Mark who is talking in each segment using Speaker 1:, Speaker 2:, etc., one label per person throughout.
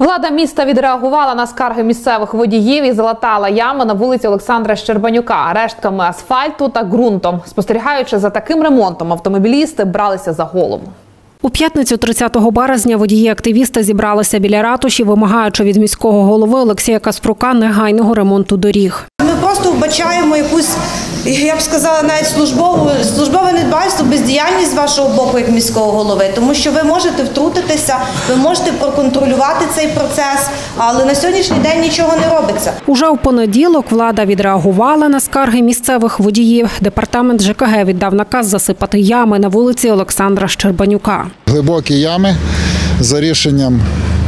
Speaker 1: Влада міста відреагувала на скарги місцевих водіїв і залатала яму на вулиці Олександра Щербанюка рештками асфальту та ґрунтом. Спостерігаючи за таким ремонтом, автомобілісти бралися за голову.
Speaker 2: У п'ятницю 30 березня водії-активісти зібралися біля ратуші, вимагаючи від міського голови Олексія Каспрука негайного ремонту доріг.
Speaker 3: Ми просто вбачаємо якусь, я б сказала, навіть службову службове бездіяльність з вашого боку як міського голови, тому що ви можете втрутитися, ви можете проконтролювати цей процес, але на сьогоднішній день нічого не робиться.
Speaker 2: Уже у понеділок влада відреагувала на скарги місцевих водіїв. Департамент ЖКГ віддав наказ засипати ями на вулиці Олександра Щербанюка.
Speaker 4: Глибокі ями за рішенням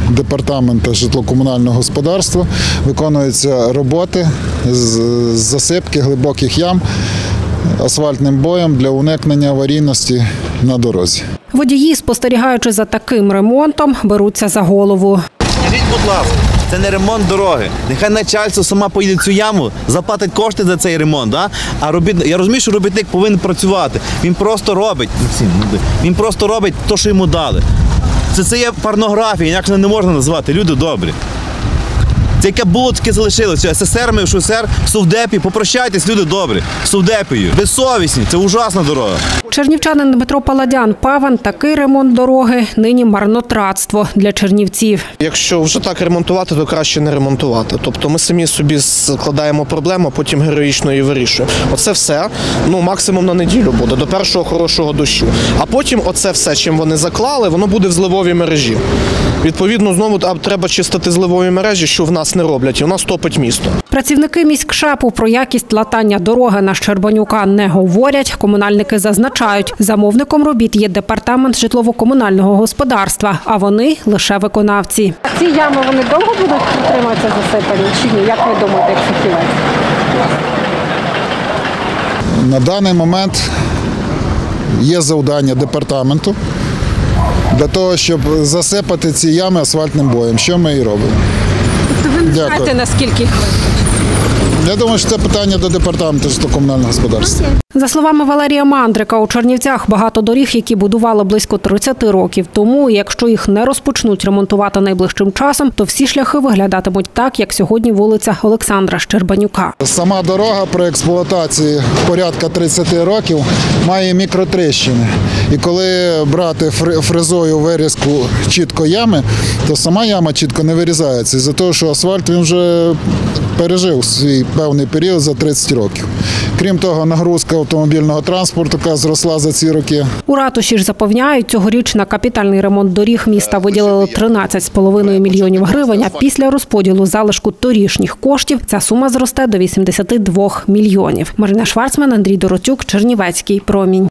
Speaker 4: департаменту житлово-комунального господарства виконуються роботи з засипки глибоких ям асфальтним боєм для уникнення аварійності на дорозі.
Speaker 2: Водії, спостерігаючи за таким ремонтом, беруться за голову.
Speaker 5: Скажіть, будь ласка, це не ремонт дороги. Нехай начальство сама поїде в цю яму, заплатить кошти за цей ремонт. Да? А робіт... я розумію, що робітник повинен працювати. Він просто робить. Максим, ну, Він просто робить те, що йому дали. Це, це є порнографія, інакше не можна назвати. Люди добрі. Це яке було, таке залишилося. СССР ми в ШСР, Совдепі, попрощайтесь, люди добрі. Совдепію. Безсовісні, це ужасна дорога.
Speaker 2: Чернівчанин Дмитро Паладян певен, такий ремонт дороги нині марнотратство для чернівців.
Speaker 6: Якщо вже так ремонтувати, то краще не ремонтувати. Тобто ми самі собі складаємо проблему, а потім героїчно її вирішуємо. Оце все ну максимум на неділю буде до першого хорошого дощу. А потім оце все, чим вони заклали, воно буде в зливовій мережі. Відповідно, знову треба чистити зливові мережі, що в нас не роблять, і в нас топить місто.
Speaker 2: Працівники міськшепу про якість латання дороги на Щербанюка не говорять. Комунальники зазначають, замовником робіт є департамент житлово-комунального господарства, а вони лише виконавці. Ці ями вони довго будуть протриматися засипані чи ні? Як ви думаєте, як фахівець?
Speaker 4: На даний момент є завдання департаменту для того, щоб засипати ці ями асфальтним боєм. Що ми і робимо.
Speaker 2: Тобто ви не
Speaker 4: Дякую.
Speaker 2: знаєте, наскільки їх
Speaker 4: Я думаю, що це питання до департаменту житлово-комунального господарства.
Speaker 2: За словами Валерія Мандрика, у Чернівцях багато доріг, які будували близько 30 років тому. Якщо їх не розпочнуть ремонтувати найближчим часом, то всі шляхи виглядатимуть так, як сьогодні вулиця Олександра Щербанюка.
Speaker 4: Сама дорога при експлуатації порядка 30 років має мікротріщини. І коли брати фрезою вирізку чітко ями, то сама яма чітко не вирізається. Із-за того, що асфальт він вже пережив свій певний період за 30 років. Крім того, нагрузка автомобільного транспорту, яка зросла за ці роки.
Speaker 2: У ратуші ж запевняють, цьогоріч на капітальний ремонт доріг міста виділили 13,5 мільйонів гривень. А після розподілу залишку торішніх коштів ця сума зросте до 82 мільйонів. Марина Шварцман, Андрій Доротюк, Чернівецький промінь.